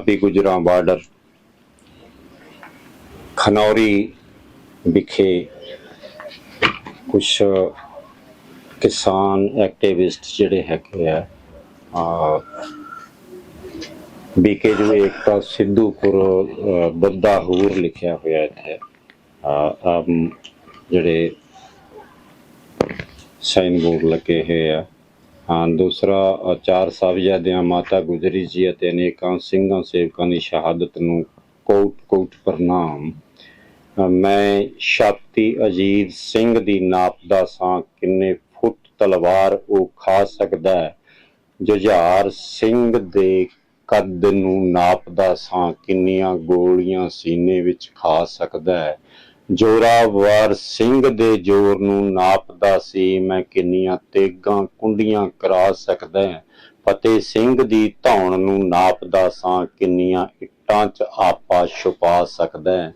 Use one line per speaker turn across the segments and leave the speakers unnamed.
Punjabi Gujran border Khanauri ਵਿਖੇ ਕੁਝ ਕਿਸਾਨ ਐਕਟਿਵਿਸਟ ਜਿਹੜੇ ਹੈਗੇ ਆ ਆ ਬੀਕੇ ਜਿਵੇਂ ਏਕਤਾ ਸਿੱਧੂਪੁਰ ਅ, ਬੱਦਾ ਹੂਰ ਲਿਖਿਆ ਹੋਇਆ ਇੱਥੇ। ਆ ਜਿਹੜੇ ਸਾਈਨ ਬੋਰਡ ਲੱਗੇ ਹੋਏ ਆ। ਦੂਸਰਾ ਚਾਰ ਸਾਹਿਬਜ਼ਾਦਿਆਂ ਮਾਤਾ ਗੁਜਰੀ ਜੀ ਅਤੇ ਅਨੇਕਾਂ ਸਿੰਘਾਂ ਸੇਵਕਾਂ ਦੀ ਸ਼ਹਾਦਤ ਨੂੰ ਕੋਟ ਕੋਟ ਪ੍ਰਣਾਮ। ਮੈਂ ਛਾਤੀ ਅਜੀਤ ਸਿੰਘ ਦੀ ਨਾਪਦਾ ਸਾਂ, ਕਿੰਨੇ ਫੁੱਟ ਤਲਵਾਰ ਉਹ ਖਾ ਸਕਦਾ ਜੁਝਾਰ ਸਿੰਘ ਦੇ ਕੱਦ ਨੂੰ ਨਾਪਦਾ ਸਾਂ, ਕਿੰਨੀਆਂ ਗੋਲੀਆਂ ਸੀਨੇ ਵਿੱਚ ਖਾ ਸਕਦਾ ਹੈ। ਜੋਰਾਵਰ ਸਿੰਘ ਦੇ ਜ਼ੋਰ ਨੂੰ ਨਾਪਦਾ ਸੀ, ਮੈਂ ਕਿੰਨੀਆਂ ਤੇਗਾਂ ਕੁੰਡੀਆਂ ਕਰਾ ਸਕਦਾ ਹਾਂ। ਸਿੰਘ ਦੀ ਧੌਣ ਨੂੰ ਨਾਪਦਾ ਸਾਂ, ਕਿੰਨੀਆਂ ਇੱਟਾਂ 'ਚ ਆਪਾ ਛੁਪਾ ਸਕਦਾ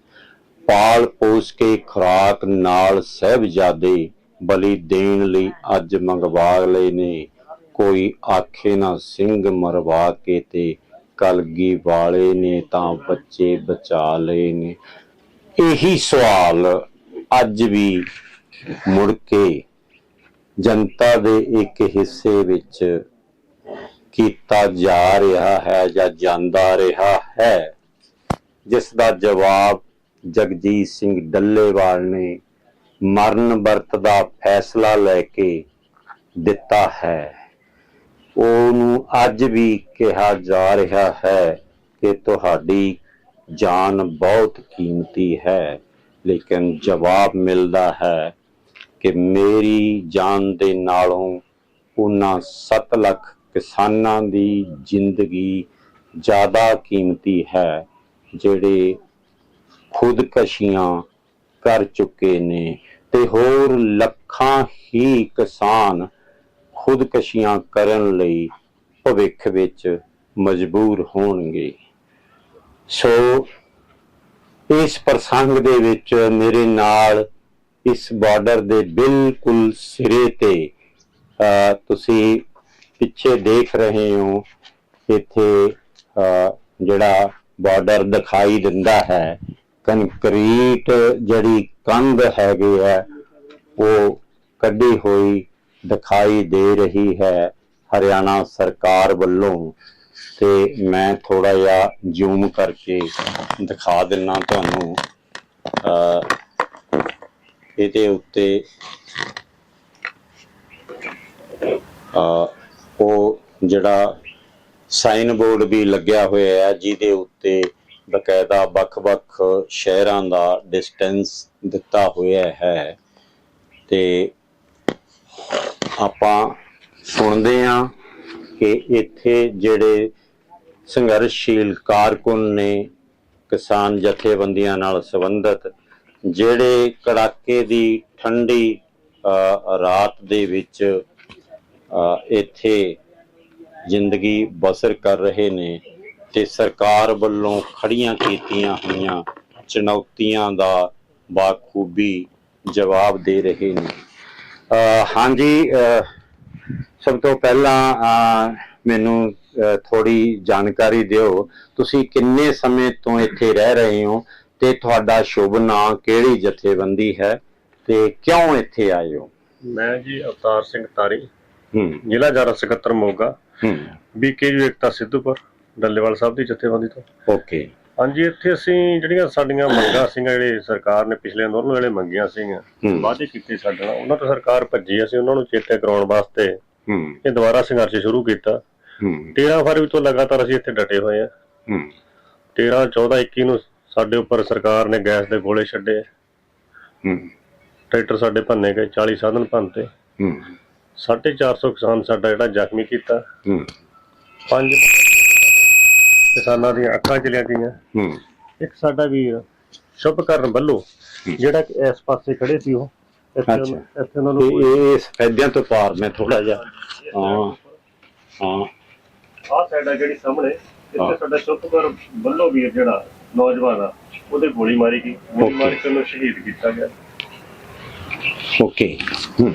ਪਾਲ ਪੋਸ ਕੇ ਖੁਰਾਕ ਨਾਲ ਸਹਿਬਜ਼ਾਦੇ ਬਲੀ ਦੇਣ ਲਈ ਅੱਜ ਮੰਗਵਾ ਲਏ ਨੇ। ਕੋਈ ਆਖੇ ਨਾ ਸਿੰਘ ਮਰਵਾ ਕੇ ਤੇ ਕਲਗੀ ਵਾਲੇ ਨੇ ਤਾਂ ਬੱਚੇ ਬਚਾ ਲਏ ਨੇ। ਇਹੀ ਸਵਾਲ ਅੱਜ ਵੀ ਮੁੜ ਕੇ ਜਨਤਾ ਦੇ ਇੱਕ ਹਿੱਸੇ ਵਿੱਚ ਕੀਤਾ ਜਾ ਰਿਹਾ ਹੈ ਜਾਂ ਜਾਂਦਾ ਰਿਹਾ ਹੈ, ਜਿਸ ਦਾ ਜਵਾਬ ਜਗਜੀਤ ਸਿੰਘ ਡੱਲੇਵਾਲ ਨੇ ਮਰਨ ਵਰਤ ਦਾ ਫੈਸਲਾ ਲੈ ਕੇ ਦਿੱਤਾ ਹੈ। ਉਹਨੂੰ ਅੱਜ ਵੀ ਕਿਹਾ ਜਾ ਰਿਹਾ ਹੈ ਕਿ ਤੁਹਾਡੀ ਜਾਨ ਬਹੁਤ ਕੀਮਤੀ ਹੈ, ਲੇਕਿਨ ਜਵਾਬ ਮਿਲਦਾ ਹੈ ਕਿ ਮੇਰੀ ਜਾਨ ਦੇ ਨਾਲੋਂ ਉਹਨਾਂ 7 ਲੱਖ ਕਿਸਾਨਾਂ ਦੀ ਜ਼ਿੰਦਗੀ ਜ਼ਿਆਦਾ ਕੀਮਤੀ ਹੈ, ਜਿਹੜੇ ਖੁਦਕਸ਼ੀਆਂ ਕਰ ਚੁੱਕੇ ਨੇ। ਤੇ ਹੋਰ ਲੱਖਾਂ ਹੀ ਕਿਸਾਨ ਖੁਦਕਸ਼ੀਆਂ ਕਰਨ ਲਈ ਭਵਿੱਖ ਵਿੱਚ ਮਜਬੂਰ ਹੋਣਗੇ। ਸੋ ਇਸ ਪ੍ਰਸੰਗ ਦੇ ਵਿੱਚ ਮੇਰੇ ਨਾਲ ਇਸ ਬਾਰਡਰ ਦੇ ਬਿਲਕੁਲ ਸਿਰੇ ਤੇ ਤੁਸੀਂ ਪਿੱਛੇ ਦੇਖ ਰਹੇ ਹੋ ਇੱਥੇ ਅਹ, ਜਿਹੜਾ ਬਾਰਡਰ ਦਿਖਾਈ ਦਿੰਦਾ ਹੈ ਕੰਕਰੀਟ ਜਿਹੜੀ ਕੰਧ ਹੈਗੀ ਹੈ ਉਹ ਕੱਢੀ ਹੋਈ ਦਿਖਾਈ ਦੇ ਰਹੀ ਹੈ ਹਰਿਆਣਾ ਸਰਕਾਰ ਵੱਲੋਂ। ਤੇ ਮੈਂ ਥੋੜਾ ਜਿਹਾ ਜ਼ੂਮ ਕਰਕੇ ਦਿਖਾ ਦਿੰਨਾ ਤੁਹਾਨੂੰ। ਅ ਇਹਦੇ ਉੱਤੇ ਉਹ ਜਿਹੜਾ ਸਾਈਨ ਬੋਰਡ ਵੀ ਲੱਗਿਆ ਹੋਇਆ ਹੈ, ਜਿਹਦੇ ਉੱਤੇ ਬਕਾਇਦਾ ਵੱਖ-ਵੱਖ ਸ਼ਹਿਰਾਂ ਦਾ ਡਿਸਟੈਂਸ ਦਿੱਤਾ ਹੋਇਆ ਹੈ। ਤੇ ਆਪਾਂ ਸੁਣਦੇ ਹਾਂ ਕਿ ਇੱਥੇ ਜਿਹੜੇ ਸੰਘਰਸ਼ਸ਼ੀਲ ਕਾਰਕੁਨ ਨੇ ਕਿਸਾਨ ਜਥੇਬੰਦੀਆਂ ਨਾਲ ਸੰਬੰਧਿਤ, ਜਿਹੜੇ ਕੜਾਕੇ ਦੀ ਠੰਡੀ ਰਾਤ ਦੇ ਵਿੱਚ ਇੱਥੇ ਜ਼ਿੰਦਗੀ ਬਸਰ ਕਰ ਰਹੇ ਨੇ ਤੇ ਸਰਕਾਰ ਵੱਲੋਂ ਖੜੀਆਂ ਕੀਤੀਆਂ ਹੋਈਆਂ ਚੁਣੌਤੀਆਂ ਦਾ ਬਾਖੂਬੀ ਜਵਾਬ ਦੇ ਰਹੇ ਨੇ। ਹਾਂਜੀ ਸਭ ਤੋਂ ਪਹਿਲਾਂ ਮੈਨੂੰ ਥੋੜੀ ਜਾਣਕਾਰੀ ਦਿਓ। ਤੁਸੀਂ ਕਿੰਨੇ ਸਮੇਂ ਤੋਂ ਇੱਥੇ ਰਹਿ ਰਹੇ ਹੋ ਤੇ ਤੁਹਾਡਾ ਸ਼ੁਭ ਨਾਂ ਕਿਹੜੀ ਜਥੇਬੰਦੀ ਹੈ ਤੇ ਕਿਉਂ ਇੱਥੇ ਆਏ ਹੋ?
ਮੈਂ ਜੀ ਅਵਤਾਰ ਸਿੰਘ ਤਾਰੀ
ਹੂੰ।
ਜ਼ਿਲ੍ਹਾ ਜਨਰਲ ਸਕੱਤਰ ਮੋਗਾ।
ਹੂੰ।
ਬੀਕੇਯੂ ਏਕਤਾ ਸਿੱਧੂਪੁਰ ਡੱਲੇਵਾਲ ਸਾਹਿਬ ਦੀ ਜਥੇਬੰਦੀ ਤੋਂ।
ਓਕੇ।
ਹਾਂਜੀ ਇੱਥੇ ਅਸੀਂ ਜਿਹੜੀਆਂ ਸਾਡੀਆਂ ਮੰਗਾਂ ਸੀਗੀਆਂ ਜਿਹੜੇ ਸਰਕਾਰ ਨੇ ਪਿਛਲੇ ਅੰਦੋਲਨ ਵੇਲੇ ਮੰਗੀਆਂ ਸੀਗੀਆਂ
ਹੂੰ।
ਵਾਅਦੇ ਕੀਤੇ ਸਾਡੇ ਨਾਲ ਉਹਨਾਂ ਤੋਂ ਸਰਕਾਰ ਭੱਜੀ ਅਸੀਂ ਉਹਨਾਂ ਨੂੰ ਚੇਤੇ ਕਰਾਉਣ ਵਾਸਤੇ
ਹੂੰ।
ਇਹ ਦੁਬਾਰਾ ਸੰਘਰਸ਼ ਸ਼ੁਰੂ ਕੀਤਾ।
ਹੂੰ।
13 ਫਰਵਰੀ ਤੋਂ ਲਗਾਤਾਰ ਅਸੀਂ ਇੱਥੇ ਡਟੇ ਹੋਏ ਹਾਂ
ਹੂੰ।
13 14 21 ਨੂੰ ਸਾਡੇ ਉੱਪਰ ਸਰਕਾਰ ਨੇ ਗੈਸ ਦੇ ਗੋਲੇ ਛੱਡੇ।
ਹੂੰ।
ਟਰੈਕਟਰ ਸਾਡੇ ਭੰਨੇ ਗਏ 40 ਸਾਧਨ ਭੰਨਤੇ।
ਹੂੰ।
450 ਕਿਸਾਨ ਸਾਡਾ ਜਿਹੜਾ ਜ਼ਖਮੀ ਕੀਤਾ।
ਹੂੰ।
ਪੰਜ ਕਿਸਾਨਾਂ ਦੀਆਂ ਅੱਖਾਂ ਚਲੀਆਂ ਗਈਆਂ।
ਹੂੰ।
ਇੱਕ ਸਾਡਾ ਵੀਰ ਸ਼ੁਭਕਰਨ ਬੱਲੋ ਜਿਹੜਾ ਕਿ ਇਸ ਪਾਸੇ ਖੜੇ ਸੀ ਉਹ। ਇੱਥੇ। ਉਹਨੂੰ- ਇੱਥੇ ਉਹਨਾਂ ਨੂੰ
ਇਹ ਸਫੈਦਿਆਂ ਤੋਂ ਪਾਰ ਮੈਂ ਥੋੜਾ ਜਿਹਾ ਹਾਂ। ਹਾਂ।
ਆਹ ਸਾਈਡ ਆ ਜਿਹੜੀ ਸਾਹਮਣੇ
ਹਾਂ।
ਇੱਥੇ ਸਾਡਾ ਸ਼ੁਭਕਰਨ ਬੱਲੋ ਵੀਰ ਜਿਹੜਾ ਨੌਜਵਾਨ ਆ ਉਹਦੇ ਗੋਲੀ ਮਾਰੀ ਗਈ। ਗੋਲੀ
Okay.
ਮਾਰ ਕੇ ਉਹਨੂੰ ਸ਼ਹੀਦ ਕੀਤਾ ਗਿਆ।
ਓਕੇ ਹੂੰ।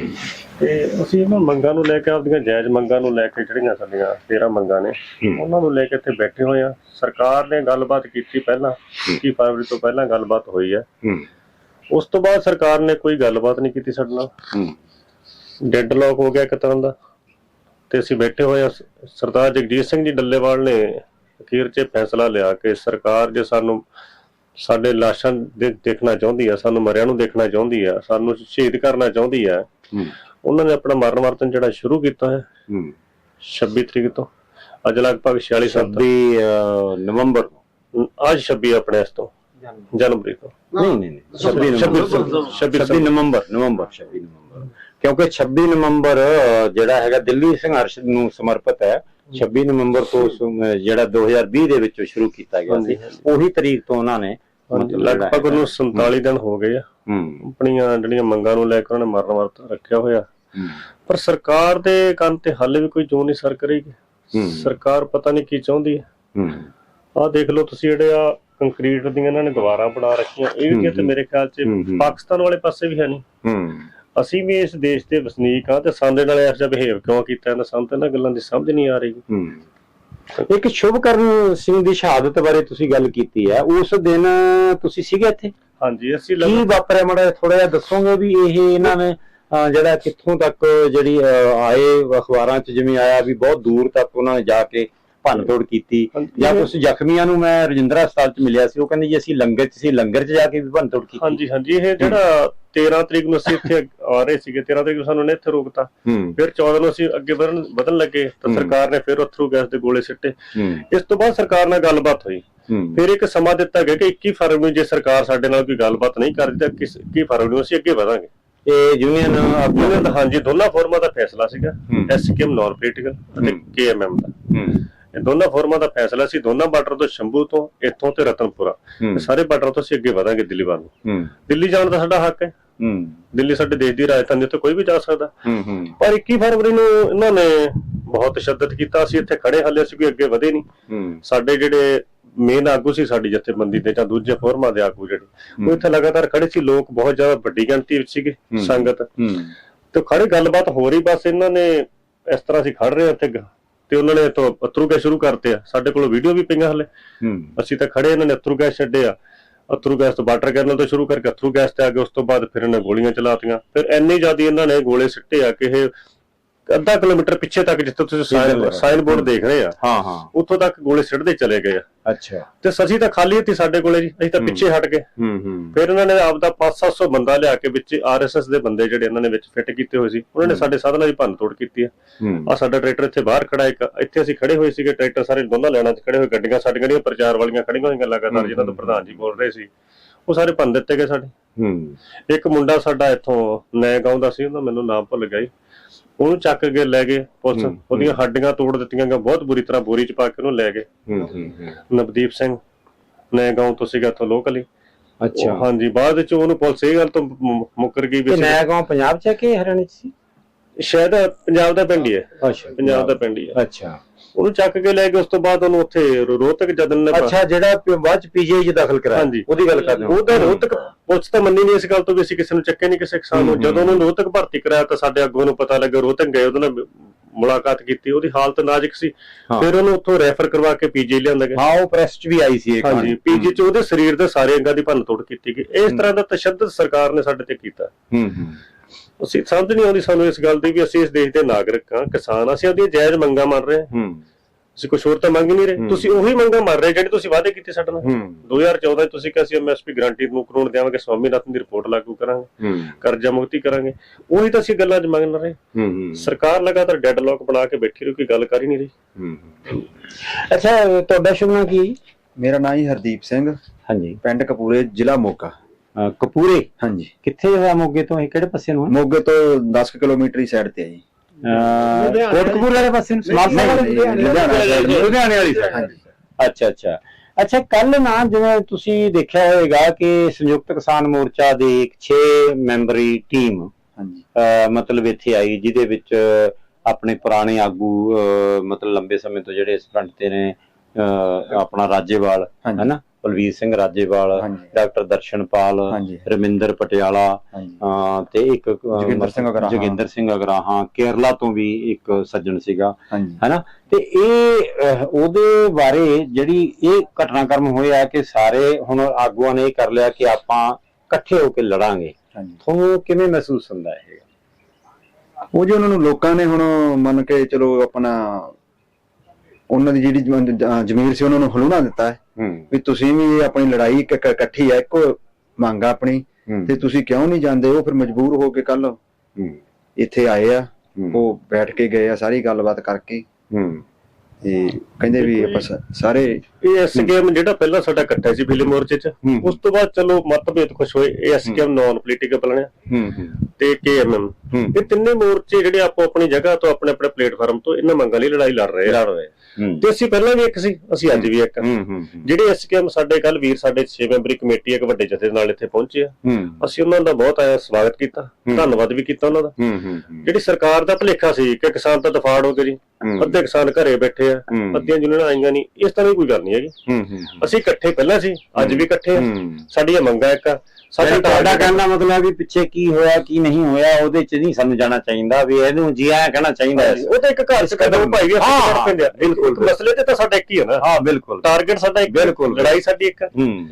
ਤੇ ਅਸੀਂ ਇਹਨਾਂ ਮੰਗਾਂ ਨੂੰ ਲੈ ਕੇ ਆਪਦੀਆਂ ਜਾਇਜ਼ ਮੰਗਾਂ ਨੂੰ ਲੈ ਕੇ ਜਿਹੜੀਆਂ ਸਾਡੀਆਂ 13 ਮੰਗਾਂ ਨੇ
ਹੂੰ।
ਉਹਨਾਂ ਨੂੰ ਲੈ ਕੇ ਇੱਥੇ ਬੈਠੇ ਹੋਏ ਆ ਸਰਕਾਰ ਨੇ ਗੱਲਬਾਤ ਕੀਤੀ ਪਹਿਲਾਂ 21 ਫਰਵਰੀ ਤੋਂ ਪਹਿਲਾਂ ਗੱਲਬਾਤ ਹੋਈ ਹੈ।
ਹੂੰ।
ਉਸ ਤੋਂ ਬਾਅਦ ਸਰਕਾਰ ਨੇ ਕੋਈ ਗੱਲਬਾਤ ਨਹੀਂ ਕੀਤੀ ਸਾਡੇ ਨਾਲ।
ਹੂੰ।
ਡੈੱਡ ਲੌਕ ਹੋ ਗਿਆ ਇੱਕ ਤਰ੍ਹਾਂ ਦਾ। ਤੇ ਅਸੀਂ ਬੈਠੇ ਹੋਏ ਆ ਸਰਦਾਰ ਜਗਜੀਤ ਸਿੰਘ ਜੀ ਡੱਲੇਵਾਲ ਨੇ ਅਖੀਰ 'ਚ ਫੈਸਲਾ ਲਿਆ ਕਿ ਸਰਕਾਰ ਜੇ ਸਾਨੂੰ ਸਾਡੇ ਲਾਸ਼ਾਂ ਦੇ ਦੇਖਣਾ ਚਾਹੁੰਦੀ ਆ ਸਾਨੂੰ ਮਰਿਆਂ ਨੂੰ ਦੇਖਣਾ ਚਾਹੁੰਦੀ ਆ ਸਾਨੂੰ ਸ਼ਹੀਦ ਕਰਨਾ ਚਾਹੁੰਦੀ ਆ ਉਹਨਾਂ ਨੇ ਆਪਣਾ ਮਰਨ ਵਰਤਨ ਜਿਹੜਾ ਸ਼ੁਰੂ ਕੀਤਾ ਹੈ।
ਹੂੰ।
26 ਤਰੀਕ ਤੋਂ। ਅੱਜ ਲਗਭਗ 46 ਸਾਲ
26 ਅਹ, ਨਵੰਬਰ ਨੂੰ।
ਅੱਜ 26 ਆਪਣੇ ਇਸ ਤੋਂ। ਜਨਵਰੀ। ਤੋਂ।
ਨਹੀਂ ਨਹੀਂ ਨਹੀਂ। 26 ਨਵੰਬਰ।
26
26 ਨਵੰਬਰ। ਨਵੰਬਰ 26 ਨਵੰਬਰ। ਕਿਉਂਕਿ 26 ਨਵੰਬਰ ਜਿਹੜਾ ਹੈਗਾ ਦਿੱਲੀ ਸੰਘਰਸ਼ ਨੂੰ ਸਮਰਪਿਤ ਹੈ 26 ਨਵੰਬਰ ਤੋਂ ਜਿਹੜਾ 2020 ਦੇ ਵਿੱਚ ਸ਼ੁਰੂ ਕੀਤਾ ਗਿਆ ਸੀ ਉਹੀ ਤਰੀਕ ਤੋਂ ਉਹਨਾਂ ਨੇ
ਲਗਭਗ ਉਹਨੂੰ 47 ਦਿਨ ਹੋ ਗਏ ਆ। ਆਪਣੀਆਂ ਜਿਹੜੀਆਂ ਮੰਗਾਂ ਨੂੰ ਲੈ ਕੇ ਉਹਨਾਂ ਨੇ ਮਰਨ ਵਰਤਨ ਰੱਖਿਆ ਹੋਇਆ। ਪਰ ਸਰਕਾਰ ਦੇ ਕੰਨ ਤੇ ਹਾਲੇ ਵੀ ਕੋਈ ਜੋ ਨਹੀਂ ਸਰ ਕਰੇਗੀ। ਸਰਕਾਰ ਪਤਾ ਨਹੀਂ ਕੀ ਚਾਹੁੰਦੀ ਹੈ। ਆਹ ਦੇਖ ਲਓ ਤੁਸੀਂ ਜਿਹੜੇ ਆ ਕੰਕਰੀਟ ਦੀਆਂ ਇਹਨਾਂ ਨੇ ਦੀਵਾਰਾਂ ਬਣਾ ਰੱਖੀਆਂ ਇਹ ਵੀ ਕਿਤੇ ਮੇਰੇ ਖਿਆਲ 'ਚ। ਪਾਕਿਸਤਾਨ ਵਾਲੇ ਪਾਸੇ ਵੀ ਹੈ ਨਹੀਂ। ਅਸੀਂ ਵੀ ਇਸ ਦੇਸ਼ ਦੇ ਵਸਨੀਕ ਆ ਤੇ ਸਾਡੇ ਨਾਲ ਇਹੋ ਜਿਹਾ ਬਿਹੇਵ ਕਿਉਂ ਕੀਤਾ ਇਹਨਾਂ ਸਾਨੂੰ ਤਾਂ ਇਹਨਾਂ ਗੱਲਾਂ ਦੀ ਸਮਝ ਨਹੀਂ ਆ ਰਹੀ।
ਹੂੰ। ਇੱਕ ਸ਼ੁਭਕਰਨ ਸਿੰਘ ਦੀ ਸ਼ਹਾਦਤ ਬਾਰੇ ਤੁਸੀਂ ਗੱਲ ਕੀਤੀ ਹੈ। ਉਸ ਦਿਨ ਤੁਸੀਂ ਸੀਗੇ ਇੱਥੇ?
ਹਾਂਜੀ ਅਸੀਂ
ਕੀ ਵਾਪਰਿਆ? ਮੜਾ ਥੋੜਾ ਜਿਹਾ ਦੱਸੋਗੇ ਵੀ ਇਹ ਇਹਨਾਂ ਨੇ ਜਿਹੜਾ ਕਿੱਥੋਂ ਤੱਕ ਜਿਹੜੀ ਆਏ ਅਖਬਾਰਾਂ 'ਚ ਜਿਵੇਂ ਆਇਆ ਵੀ ਬਹੁਤ ਦੂਰ ਤੱਕ ਉਹਨਾਂ ਨੇ ਜਾ ਕੇ ਭੰਨ ਤੋੜ ਕੀਤੀ। ਜਾਂ ਕੁਝ ਜ਼ਖਮੀਆਂ ਨੂੰ ਮੈਂ ਰਜਿੰਦਰਾ ਹਸਪਤਾਲ 'ਚ ਮਿਲਿਆ ਸੀ ਉਹ ਕਹਿੰਦੇ ਜੀ ਅਸੀਂ ਲੰਗਰ 'ਚ ਸੀ ਲੰਗਰ 'ਚ ਜਾ ਕੇ ਵੀ ਭੰਨ ਤੋੜ ਕੀਤੀ।
ਹਾਂਜੀ ਹਾਂਜੀ ਇਹ ਜਿਹੜਾ 13 ਤਰੀਕ ਨੂੰ ਅਸੀਂ ਇੱਥੇ ਆ ਰਹੇ ਸੀਗੇ 13 ਤਰੀਕ ਨੂੰ ਸਾਨੂੰ ਨੇ ਇੱਥੇ ਰੋਕਤਾ। ਫਿਰ 14 ਨੂੰ ਅਸੀਂ ਅੱਗੇ ਵਧਣ ਵਧਣ ਲੱਗੇ ਤਾਂ। ਸਰਕਾਰ ਨੇ ਫਿਰ ਅਥਰੂ ਗੈਸ ਦੇ ਗੋਲੇ ਸਿੱਟੇ। ਇਸ ਤੋਂ ਬਾਅਦ ਸਰਕਾਰ ਨਾਲ ਗੱਲਬਾਤ ਹੋਈ। ਫਿਰ ਇੱਕ ਸਮਾਂ ਦਿੱਤਾ ਗਿਆ ਕਿ 21 ਫਰਵਰੀ ਨੂੰ ਜੇ ਸਰਕਾਰ ਸਾਡੇ ਨਾਲ ਕੋਈ ਗੱਲਬਾਤ ਨਹੀਂ ਕਰਦੀ ਤਾਂ ਕਿਸ 21 ਫਰਵਰੀ ਨੂੰ ਅਸੀਂ ਅੱਗੇ ਵਧਾਂਗੇ।
ਇਹ ਯੂਨੀਅਨ
ਦਾ ਹਾਂਜੀ ਦੋਨਾਂ ਫੋਰਮਾਂ ਦਾ ਫੈਸਲਾ ਸੀਗਾ। ਐਸਕੇਐਮ ਨਾਨ ਪੋਲੀਟੀਕਲ ਅਤੇ। ਕੇਐਮਐਮ ਦਾ। ਇਹ ਦੋਨਾਂ ਫੋਰਮਾਂ ਦਾ ਫੈਸਲਾ ਸੀ ਦੋਨਾਂ ਬਾਰਡਰ ਤੋਂ ਸ਼ੰਭੂ ਤੋਂ ਇੱਥੋਂ ਤੇ ਰਤਨਪੁਰਾ। ਸਾਰੇ ਬਾਰਡਰ ਤੋਂ ਅਸੀਂ ਅੱਗੇ ਵਧਾਂਗੇ ਦਿੱਲੀ ਵੱਲ ਨੂੰ। ਦਿੱਲੀ ਜਾਣ ਦਾ ਸਾਡਾ ਹੱਕ ਹੈ। ਦਿੱਲੀ ਸਾਡੇ ਦੇਸ਼ ਦੀ ਰਾਜਧਾਨੀ ਉੱਤੇ ਕੋਈ ਵੀ ਜਾ ਸਕਦਾ। ਪਰ 21 ਫਰਵਰੀ ਨੂੰ ਇਹਨਾਂ ਨੇ ਬਹੁਤ ਤਸ਼ੱਦਦ ਕੀਤਾ ਅਸੀਂ ਇੱਥੇ ਖੜੇ ਹਾਲੇ ਅਸੀਂ ਵੀ ਅੱਗੇ ਵਧੇ ਨਹੀਂ। ਸਾਡੇ ਜਿਹੜੇ ਮੇਨ ਆਗੂ ਸੀ ਸਾਡੀ ਜਥੇਬੰਦੀ ਦੇ ਜਾਂ ਦੂਜੇ ਫੋਰਮਾਂ ਦੇ ਆਗੂ ਜਿਹੜੇ ਉਹ ਇੱਥੇ ਲਗਾਤਾਰ ਖੜੇ ਸੀ। ਲੋਕ ਬਹੁਤ ਜ਼ਿਆਦਾ ਵੱਡੀ ਗਿਣਤੀ ਵਿੱਚ ਸੀਗੇ। ਸੰਗਤ। ਤੇ ਖੜੇ ਗੱਲਬਾਤ ਹੋ ਰਹੀ ਬਸ ਇਹਨਾਂ ਨੇ ਇਸ ਤਰ੍ਹਾਂ ਅਸੀਂ ਖੜ ਰਹੇ ਹਾਂ ਗ- ਤੇ ਉਹਨਾਂ ਨੇ ਤੋਂ ਅਥਰੂ ਗੈਸ ਸ਼ੁਰੂ ਕਰਤੇ ਆ। ਸਾਡੇ ਕੋਲ ਵੀਡੀਓ ਵੀ ਪਈਆਂ ਹਲੇ। ਅਸੀਂ ਤਾਂ ਖੜੇ ਇਹਨਾਂ ਨੇ ਅਥਰੂ ਗੈਸ ਛੱਡੇ ਆ। ਅਥਰੂ ਗੈਸ ਤੋਂ ਵਾਟਰ ਕੈਨਲ ਤੋਂ ਸ਼ੁਰੂ ਕਰਕੇ ਅਥਰੂ ਗੈਸ ਤੇ ਆ ਗਏ ਉਸ ਤੋਂ ਬਾਅਦ ਫਿਰ ਇਹਨਾਂ ਗੋਲੀਆਂ ਚਲਾਤੀਆਂ। ਫਿਰ ਇੰਨੀ ਜ਼ਿਆਦਾ ਇਹਨਾਂ ਨੇ ਗੋਲੇ ਸਿੱਟੇ ਆ ਕਿ ਇਹ ਅੱਧਾ ਕਿਲੋਮੀਟਰ ਪਿੱਛੇ ਤੱਕ ਜਿੱਥੇ ਤੁਸੀਂ ਸਾਈਨ ਸਾਈਨ ਬੋਰਡ ਦੇਖ ਰਹੇ ਆ।
ਹਾਂ ਹਾਂ।
ਉੱਥੋਂ ਤੱਕ ਗੋਲੇ ਸਿੱਟਦੇ ਚਲੇ ਗਏ ਆ।
ਅੱਛਾ।
ਤੇ ਸਸੀ ਤਾਂ ਖਾਲੀ ਸੀ ਸਾਡੇ ਕੋਲੇ ਜੀ ਅਸੀਂ ਤਾਂ ਪਿੱਛੇ ਹਟ ਗਏ।
ਹੂੰ ਹੂੰ।
ਫਿਰ ਇਹਨਾਂ ਨੇ ਆਪਦਾ 5-700 ਬੰਦਾ ਲਿਆ ਕੇ ਵਿੱਚ ਆਰਐਸਐਸ ਦੇ ਬੰਦੇ ਜਿਹੜੇ ਇਹਨਾਂ ਨੇ ਵਿੱਚ ਫਿੱਟ ਕੀਤੇ ਹੋਏ ਸੀ ਉਹਨਾਂ ਨੇ ਸਾਡੇ ਸਾਧਨਾਂ ਦੀ ਭੰਨ ਤੋੜ ਕੀਤੀ ਹੂੰ। ਆ ਸਾਡਾ ਟਰੈਕਟਰ ਇੱਥੇ ਬਾਹਰ ਖੜਾ ਇੱਕ ਇੱਥੇ ਅਸੀਂ ਖੜੇ ਹੋਏ ਸੀਗੇ ਟਰੈਕਟਰ ਸਾਰੇ ਦੋਨਾਂ ਲੈਣਾ 'ਚ ਖੜੇ ਹੋਏ ਗੱਡੀਆਂ ਸਾਡੀਆਂ ਜਿਹੜੀਆਂ ਪ੍ਰਚਾਰ ਵਾਲੀਆਂ ਖੜੀਆਂ ਹੋਈਆਂ ਲਗਾਤਾਰ ਜਿਨ੍ਹਾਂ ਤੋਂ ਪ੍ਰਧਾਨ ਜੀ ਬੋਲ ਰਹੇ ਸੀ ਉਹ ਸਾਰੇ ਭੰਨ ਦਿੱਤੇ ਗਏ ਸਾਡੇ।
ਹੂੰ।
ਇੱਕ ਮੁੰਡਾ ਸਾਡਾ ਇੱਥੋਂ ਨੈ ਗਾਉਂ ਦਾ ਸੀ ਉਹਦਾ ਮੈਨੂੰ ਨਾਮ ਭੁੱਲ ਗਿਆ ਜੀ। ਉਹਨੂੰ ਚੱਕ ਕੇ ਲੈ ਗਏ ਪੁਲਿਸ ਉਹਦੀਆਂ ਹੱਡੀਆਂ ਤੋੜ ਦਿੱਤੀਆਂ ਗਈਆਂ ਬਹੁਤ ਬੁਰੀ ਤਰ੍ਹਾਂ ਬੋਰੀ 'ਚ ਪਾ ਕੇ ਉਹਨੂੰ ਲੈ ਗਏ।
ਹੂੰ ਹੂੰ
ਨਵਦੀਪ ਸਿੰਘ ਨੈ ਗਾਉਂ ਤੋਂ ਸੀਗਾ ਇੱਥੋਂ ਲੋਕਲੀ
ਅੱਛਾ।
ਹਾਂਜੀ ਬਾਅਦ ਵਿੱਚ ਉਹਨੂੰ ਪੁਲਿਸ ਇਹ ਗੱਲ ਤੋਂ ਮੁ- ਮੁੱਕਰ ਗਈ ਵੀ
ਨਇਆ ਗਾਉਂ ਪੰਜਾਬ ਚ ਹੈ ਕਿ ਹਰਿਆਣਾ ਚ ਸੀ?
ਸ਼ਾਇਦ ਪੰਜਾਬ ਦਾ ਪਿੰਡ ਹੀ ਹੈ।
ਅੱਛਾ।
ਪੰਜਾਬ ਦਾ ਪਿੰਡ ਹੀ ਹੈ।
ਅੱਛਾ।
ਉਹਨੂੰ ਚੱਕ ਕੇ ਲੈ ਗਏ ਉਸ ਤੋਂ ਬਾਅਦ ਉਹਨੂੰ ਉੱਥੇ ਰੋਹਤਕ ਜਦਨ ਨੇ
ਅੱਛਾ ਜਿਹੜਾ ਪ- ਬਾਅਦ ਚ ਪੀਜੀਆਈ ਚ ਦਾਖਲ ਕਰਾਇਆ।
ਹਾਂਜੀ।
ਉਹਦੀ ਗੱਲ ਕਰਦੇ ਹੋ।
ਉਹਦਾ ਰੋਹਤਕ ਪੁਲਿਸ ਤਾਂ ਮੰਨੀ ਨਹੀਂ ਇਸ ਗੱਲ ਤੋਂ ਵੀ ਅਸੀਂ ਕਿਸੇ ਨੂੰ ਚੱਕੇ ਨਹੀਂ ਕਿਸੇ ਕਿਸਾਨ ਨੂੰ। ਜਦੋਂ ਉਹਨੂੰ ਰੋਹਤਕ ਭਰਤੀ ਕਰਾਇਆ ਤਾਂ ਸਾਡੇ ਅੱਗੋਂ ਨੂੰ ਪਤਾ ਲੱਗਾ ਰੋਹਤਕ ਗਏ ਉਹਦੇ ਨਾਲ ਮੁਲਾਕਾਤ ਕੀਤੀ ਉਹਦੀ ਹਾਲਤ ਨਾਜ਼ੁਕ ਸੀ।
ਹਾਂ।
ਫਿਰ ਉਹਨੂੰ ਉੱਥੋਂ ਰੈਫਰ ਕਰਵਾ ਕੇ ਪੀਜੀ ਲਿਆਂਦਾ ਗਿਆ।
ਹਾਂ ਉਹ ਪ੍ਰੈਸ ਚ ਵੀ ਆਈ ਸੀ ਇਹ
ਹਾਂਜੀ
ਕਹਾਣੀ।
ਪੀਜੀ ਚ ਉਹਦੇ ਸਰੀਰ ਦੇ ਸਾਰੇ ਅੰਗਾਂ ਦੀ ਭੰਨ ਤੋੜ ਕੀਤੀ ਗਈ। ਇਸ ਤਰ੍ਹਾਂ ਦਾ ਤਸ਼ੱਦਦ ਸਰਕਾਰ ਨੇ ਸਾਡੇ ਤੇ ਕੀਤਾ।
ਹੂੰ ਹੂੰ।
ਅਸੀਂ ਸਮਝ ਨਹੀਂ ਆਉਂਦੀ ਸਾਨੂੰ ਇਸ ਗੱਲ ਦੀ ਵੀ ਅਸੀਂ ਇਸ ਦੇਸ਼ ਦੇ ਨਾਗਰਿਕ ਹਾਂ ਕਿਸਾਨ ਅਸੀਂ ਉਹਦੀਆਂ ਜਾਇਜ਼ ਮੰਗਾਂ ਮੰਨ ਰਹੇ ਹਾਂ। ਅਸੀਂ ਕੁਝ ਹੋਰ ਤਾਂ ਮੰਗ ਨਹੀਂ ਰਹੇ। ਤੁਸੀਂ ਉਹੀ ਮੰਗਾਂ ਮੰਨ ਰਹੇ ਜਿਹੜੀ ਤੁਸੀਂ ਵਾਅਦੇ ਕੀਤੇ ਸਾਡੇ ਨਾਲ।
ਹੂੰ।
2014 ਚ ਤੁਸੀਂ ਕਿਹਾ ਸੀ ਐਮਐਸਪੀ ਗਾਰੰਟੀ ਨੂੰ ਕਾਨੂੰਨ ਦੇਵਾਂਗੇ ਸਵਾਮੀਨਾਥਨ ਦੀ ਰਿਪੋਰਟ ਲਾਗੂ ਕਰਾਂਗੇ ਕਰਜ਼ਾ ਮੁਕਤੀ ਕਰਾਂਗੇ। ਉਹੀ ਤਾਂ ਅਸੀਂ ਗੱਲਾਂ 'ਚ ਮੰਗ ਰਹੇ।
ਹੂੰ ਹੂੰ।
ਸਰਕਾਰ ਲਗਾਤਾਰ ਡੈਡਲੌਕ ਬਣਾ ਕੇ ਬੈਠੀ ਰਹੀ ਕੋਈ ਗੱਲ ਕਰ ਹੀ ਨਹੀਂ ਰਹੀ।
ਹੂੰ ਅੱਛਾ ਤੁਹਾਡਾ ਸ਼ੁਭ ਨਾਮ ਕੀ?
ਮੇਰਾ ਨਾਮ ਹੀ ਹਰਦੀਪ ਸਿੰਘ।
ਹਾਂਜੀ।
ਪਿੰਡ ਕਪੂਰੇ ਜ਼ਿਲ੍ਹਾ ਮੋਗਾ।
ਅਹ ਕਪੂਰੇ।
ਹਾਂਜੀ।
ਕਿੱਥੇ ਹੋਇਆ ਮੋਗੇ ਤੋਂ? ਇਹ ਕਿਹੜੇ ਪਾਸੇ ਨੂੰ ਹੈ
ਮੋਗੇ ਤੋਂ 10 ਕੁ ਕਿਲੋਮੀਟਰ ਦੀ ਸਾਈਡ ਤੇ ਹੈ ਜੀ।
ਅਹ ਕੋਟਕਪੂਰ ਵਾਲੇ ਪਾਸੇ ਨੂੰ? ਸਮਾਜ
ਨਹੀਂ, ਲੁਧਿਆਣਾ side ਨੂੰ।
ਲੁਧਿਆਣੇ ਵਾਲੀ ਸਾਈਡ
ਹਾਂਜੀ।
ਅੱਛਾ ਅੱਛਾ। ਅੱਛਾ ਕੱਲ ਨਾ ਜਿਵੇਂ ਤੁਸੀਂ ਦੇਖਿਆ ਹੋਵੇਗਾ ਕਿ ਸੰਯੁਕਤ ਕਿਸਾਨ ਮੋਰਚਾ ਦੀ ਇੱਕ 6 ਮੈਂਬਰੀ ਟੀਮ
ਹਾਂਜੀ।
ਅਹ ਮਤਲਬ ਇੱਥੇ ਆਈ ਜਿਹਦੇ ਵਿੱਚ ਆਪਣੇ ਪੁਰਾਣੇ ਆਗੂ ਅਹ ਮਤਲਬ ਲੰਬੇ ਸਮੇਂ ਤੋਂ ਜਿਹੜੇ ਇਸ ਫਰੰਟ ਤੇ ਨੇ ਅਹ ਆਪਣਾ ਰਾਜੇਵਾਲ
ਹਾਂਜੀ।
ਹੈਨਾ? ਬਲਵੀਰ ਸਿੰਘ ਰਾਜੇਵਾਲ। ਡਾਕਟਰ ਦਰਸ਼ਨਪਾਲ। ਰਮਿੰਦਰ ਪਟਿਆਲਾ ਤੇ ਇੱਕ
ਜੋਗਿੰਦਰ ਸਿੰਘ ਅਗਰਾਹਾਂ।
ਜੋਗਿੰਦਰ ਸਿੰਘ ਅਗਰਾਹਾਂ ਕੇਰਲਾ ਤੋਂ ਵੀ ਇੱਕ ਸੱਜਣ ਸੀਗਾ। ਹੈਨਾ? ਤੇ ਇਹ ਉਹਦੇ ਬਾਰੇ ਜਿਹੜੀ ਇਹ ਘਟਨਾਕ੍ਰਮ ਹੋਇਆ ਕਿ ਸਾਰੇ ਹੁਣ ਆਗੂਆਂ ਨੇ ਇਹ ਕਰ ਲਿਆ ਕਿ ਆਪਾਂ ਇਕੱਠੇ ਹੋ ਕੇ ਲੜਾਂਗੇ। ਤੁਹਾਨੂੰ ਕਿਵੇਂ ਮਹਿਸੂਸ ਹੁੰਦਾ ਹੈ
ਉਹ ਜੀ ਉਹਨਾਂ ਨੂੰ ਲੋਕਾਂ ਨੇ ਹੁਣ ਮੰਨ ਕੇ ਚਲੋ ਆਪਣਾ ਉਹਨਾਂ ਦੀ ਜਿਹੜੀ ਜ਼ਮ- ਜ਼ਮੀਰ ਸੀ ਉਹਨਾਂ ਨੂੰ ਹਲੂਣਾ ਦਿੱਤਾ ਹੈ
ਹੂੰ।
ਵੀ ਤੁਸੀਂ ਵੀ ਆਪਣੀ ਲੜਾਈ ਇੱਕ- ਇੱਕ- ਇਕੱਠੀ ਹੈ ਇੱਕੋ ਮੰਗ ਆ ਆਪਣੀ
ਹੂੰ।
ਤੇ ਤੁਸੀਂ ਕਿਉਂ ਨਹੀਂ ਜਾਂਦੇ? ਉਹ ਫਿਰ ਮਜਬੂਰ ਹੋ ਕੇ ਕੱਲ
ਹੂੰ।
ਇੱਥੇ ਆਏ ਆ
ਹੂੰ।
ਉਹ ਬੈਠ ਕੇ ਗਏ ਆ ਸਾਰੀ ਗੱਲਬਾਤ ਕਰਕੇ।
ਹੂੰ।
ਤੇ ਕਹਿੰਦੇ ਵੀ ਆਪਾਂ ਸ- ਸਾਰੇ
ਇਹ ਐਸਕੇਐਮ ਜਿਹੜਾ ਪਹਿਲਾਂ ਸਾਡਾ ਇਕੱਠਾ ਸੀ ਫਿਲਮ ਮੋਰਚੇ 'ਚ
ਹੂੰ।
ਉਸ ਤੋਂ ਬਾਅਦ ਚਲੋ ਮਤਭੇਦ ਕੁਛ ਹੋਏ ਇਹ ਐਸਕੇਐਮ ਨਾਨ ਪੋਲੀਟੀਕਲ ਬਣਿਆ।
ਹੂੰ ਹੂੰ।
ਤੇ ਕੇਐਮਐਮ
ਹੂੰ।
ਇਹ ਤਿੰਨੇ ਮੋਰਚੇ ਜਿਹੜੇ ਆਪੋ ਆਪਣੀ ਜਗ੍ਹਾ ਤੋਂ ਆਪਣੇ ਆਪਣੇ ਪਲੇਟਫਾਰਮ ਤੋਂ ਇਹਨਾਂ ਮੰਗਾਂ ਲਈ ਲੜਾਈ ਲੜ ਰਹੇ ਆ।
ਲੜ ਰਹੇ
ਤੇ ਅਸੀਂ ਪਹਿਲਾਂ ਵੀ ਇੱਕ ਸੀ ਅਸੀਂ ਅੱਜ ਵੀ ਇੱਕ। ਜਿਹੜੇ ਐਸਕੇਐਮ ਸਾਡੇ ਕੱਲ ਵੀਰ ਸਾਡੇ 6 ਮੈਂਬਰੀ ਕਮੇਟੀ ਇੱਕ ਵੱਡੇ ਜਥੇ ਨਾਲ ਇੱਥੇ ਪਹੁੰਚੇ ਆ ਅਸੀਂ ਉਹਨਾਂ ਦਾ ਬਹੁਤ ਆਇਆ ਸਵਾਗਤ ਕੀਤਾ ਧੰਨਵਾਦ ਵੀ ਕੀਤਾ ਉਹਨਾਂ ਦਾ। ਜਿਹੜੀ ਸਰਕਾਰ ਦਾ ਭਲੇਖਾ ਸੀ ਕਿ ਕਿਸਾਨ ਤਾਂ ਦਫਾੜ ਹੋ ਗਏ ਜੀ। ਅੱਧੇ ਕਿਸਾਨ ਘਰੇ ਬੈਠੇ ਆ। ਅੱਧੀਆਂ ਯੂਨੀਅਨਾਂ ਆਈਆਂ ਨਹੀਂ ਇਸ ਤਰ੍ਹਾਂ ਦੀ ਕੋਈ ਗੱਲ ਨਹੀਂ ਹੈਗੀ ਅਸੀਂ ਇਕੱਠੇ ਪਹਿਲਾਂ ਸੀ ਅੱਜ ਵੀ ਇਕੱਠੇ ਆ। ਸਾਡੀਆਂ ਮੰਗਾਂ ਇੱਕ ਆ
ਸਾਡਾ ਤੁਹਾਡਾ ਕਹਿਣ ਮਤਲਬ ਹੈ ਵੀ ਪਿੱਛੇ ਕੀ ਹੋਇਆ ਕੀ ਨਹੀਂ ਹੋਇਆ ਉਹਦੇ ਚ ਨਹੀਂ ਸਾਨੂੰ ਜਾਣਾ ਚਾਹੀਦਾ ਵੀ ਇਹਨੂੰ ਜੀ ਆਇਆ ਕਹਿਣਾ ਚਾਹੀਦਾ ਹੈ।
ਉਹ ਤਾਂ ਇੱਕ ਘਰ ਚ ਕਦਮ ਭਾਈ ਵੀ
ਹਾਂ,
ਕਰ ਪੈਂਦੇ ਆ।
ਬਿਲਕੁਲ,
ਮਸਲੇ ਤੇ ਤਾਂ ਸਾਡਾ ਇੱਕ ਹੀ ਹੈ ਨਾ।
ਹਾਂ ਬਿਲਕੁਲ।
ਟਾਰਗੇਟ ਸਾਡਾ ਇੱਕ
ਬਿਲਕੁਲ।
ਲੜਾਈ ਸਾਡੀ ਇੱਕ। ਹੈ।
ਹੂੰ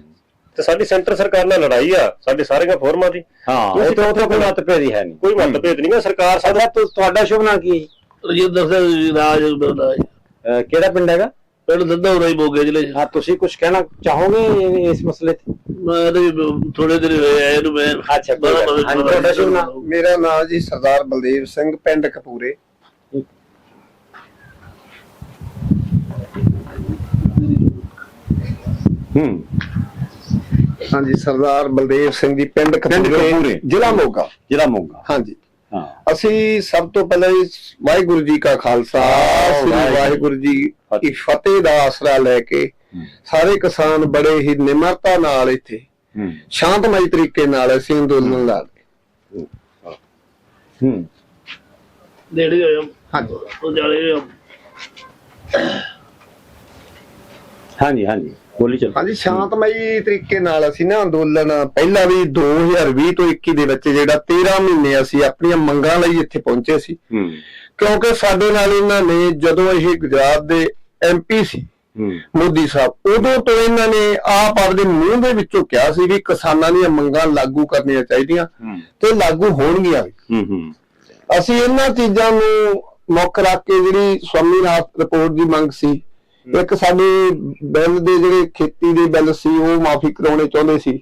ਤੇ ਸਾਡੀ ਸੈਂਟਰ ਸਰਕਾਰ ਨਾਲ ਲੜਾਈ ਆ ਸਾਡੇ ਸਾਰੀਆਂ ਫੋਰਮਾਂ ਦੀ
ਹਾਂ ਉਹ ਤਾਂ ਉਹ ਤਾਂ ਕੋਈ ਮਤਭੇਦ ਹੀ ਹੈ ਨਹੀਂ।
ਕੋਈ ਮਤਭੇਦ ਨਹੀਂ ਹੈ ਸਰਕਾਰ ਸਾਡਾ
ਤੁਹਾਡਾ ਸ਼ੁਭ ਨਾਂ ਕੀ ਹੈ
ਰਜਿੰਦਰ ਸਿੰਘ ਰਾਜ
ਕਿਹੜਾ ਪਿੰਡ ਹੈਗਾ?
ਪਿੰਡ ਦੰਦਾ ਉਰਾਈ ਮੋਗੇ ਜ਼ਿਲ੍ਹੇ 'ਚ।
ਹਾਂ ਤੁਸੀਂ ਕੁਝ ਕਹਿਣਾ ਚਾਹੋਗੇ ਇਹ- ਇਸ ਮਸਲੇ ਤੇ
ਮੈਂ ਤੇ ਥੋੜੇ ਦਿਨ ਹੋਏ ਆਏ ਨੂੰ ਮੈਂ
ਅੱਛਾ, ਕੋਈ ਗੱਲ ਨਹੀਂ। ਹਾਂਜੀ, ਤੁਹਾਡਾ ਸ਼ੁਭ ਨਾਮ?
ਮੇਰਾ ਨਾਮ ਜੀ ਸਰਦਾਰ ਬਲਦੇਵ ਸਿੰਘ ਪਿੰਡ ਕਪੂਰੇ
ਹੂੰ
ਹਾਂਜੀ ਸਰਦਾਰ ਬਲਦੇਵ ਸਿੰਘ ਜੀ ਪਿੰਡ
ਕਪੂਰੇ।
ਕਪੂਰੇ ਜ਼ਿਲ੍ਹਾ ਮੋਗਾ
ਜਿਹੜਾ ਮੋਗਾ
ਹਾਂਜੀ
ਹਾਂ
ਅਸੀਂ ਸਭ ਤੋਂ ਪਹਿਲਾਂ ਜੀ ਵਾਹਿਗੁਰੂ ਜੀ ਕਾ ਖਾਲਸਾ ਸ੍ਰੀ
ਵਾਹਿਗੁਰੂ।
ਜੀ ਕੀ ਫਤਿਹ ਦਾ ਆਸਰਾ ਲੈ ਕੇ ਸਾਰੇ ਕਿਸਾਨ ਬੜੇ ਹੀ ਨਿਮਰਤਾ ਨਾਲ ਇੱਥੇ ਸ਼ਾਂਤਮਈ ਤਰੀਕੇ ਨਾਲ ਅਸੀਂ ਅੰਦੋਲਨ ਲਾ
ਹੂੰ।
ਨੇੜੇ ਹੋਇਆ
ਹਾਂਜੀ।
ਉਹ ਜਾਲੇ ਹੋਇਆ
ਹਾਂਜੀ ਹਾਂਜੀ। ਬੋਲੀ ਚਲੋ।
ਹਾਂਜੀ ਸ਼ਾਂਤਮਈ ਤਰੀਕੇ ਨਾਲ ਅਸੀਂ ਨਾ ਅੰਦੋਲਨ ਪਹਿਲਾਂ ਵੀ 2020 ਤੋਂ 21 ਦੇ ਵਿੱਚ ਜਿਹੜਾ 13 ਮਹੀਨੇ ਅਸੀਂ ਆਪਣੀਆਂ ਮੰਗਾਂ ਲਈ ਇੱਥੇ ਪਹੁੰਚੇ ਸੀ। ਕਿਉਂਕਿ ਸਾਡੇ ਨਾਲ ਇਹਨਾਂ ਨੇ ਜਦੋਂ ਇਹ ਗੁਜਰਾਤ ਦੇ ਐਮਪੀ ਸੀ ਮੋਦੀ ਸਾਹਿਬ ਉਦੋਂ ਤੋਂ ਇਹਨਾਂ ਨੇ ਆਪ ਆਪਦੇ ਮੂੰਹ ਦੇ ਵਿੱਚੋਂ ਕਿਹਾ ਸੀ ਵੀ ਕਿਸਾਨਾਂ ਦੀਆਂ ਮੰਗਾਂ ਲਾਗੂ ਕਰਨੀਆਂ ਚਾਹੀਦੀਆਂ ਤੇ ਲਾਗੂ ਹੋਣਗੀਆਂ। ਵੀ।
ਹੂੰ ਹੂੰ।
ਅਸੀਂ ਇਹਨਾਂ ਚੀਜ਼ਾਂ ਨੂੰ ਮੁੱਖ ਰੱਖ ਕੇ ਜਿਹੜੀ ਸਵਾਮੀਨਾਥਨ ਰਿਪੋਰਟ ਦੀ ਮੰਗ ਸੀ ਇੱਕ ਸਾਡੇ ਬਿੱਲ ਦੇ ਜਿਹੜੇ ਖੇਤੀ ਦੇ ਬਿੱਲ ਸੀ ਉਹ ਮਾਫੀ ਕਰਾਉਣੇ ਚਾਹੁੰਦੇ ਸੀ।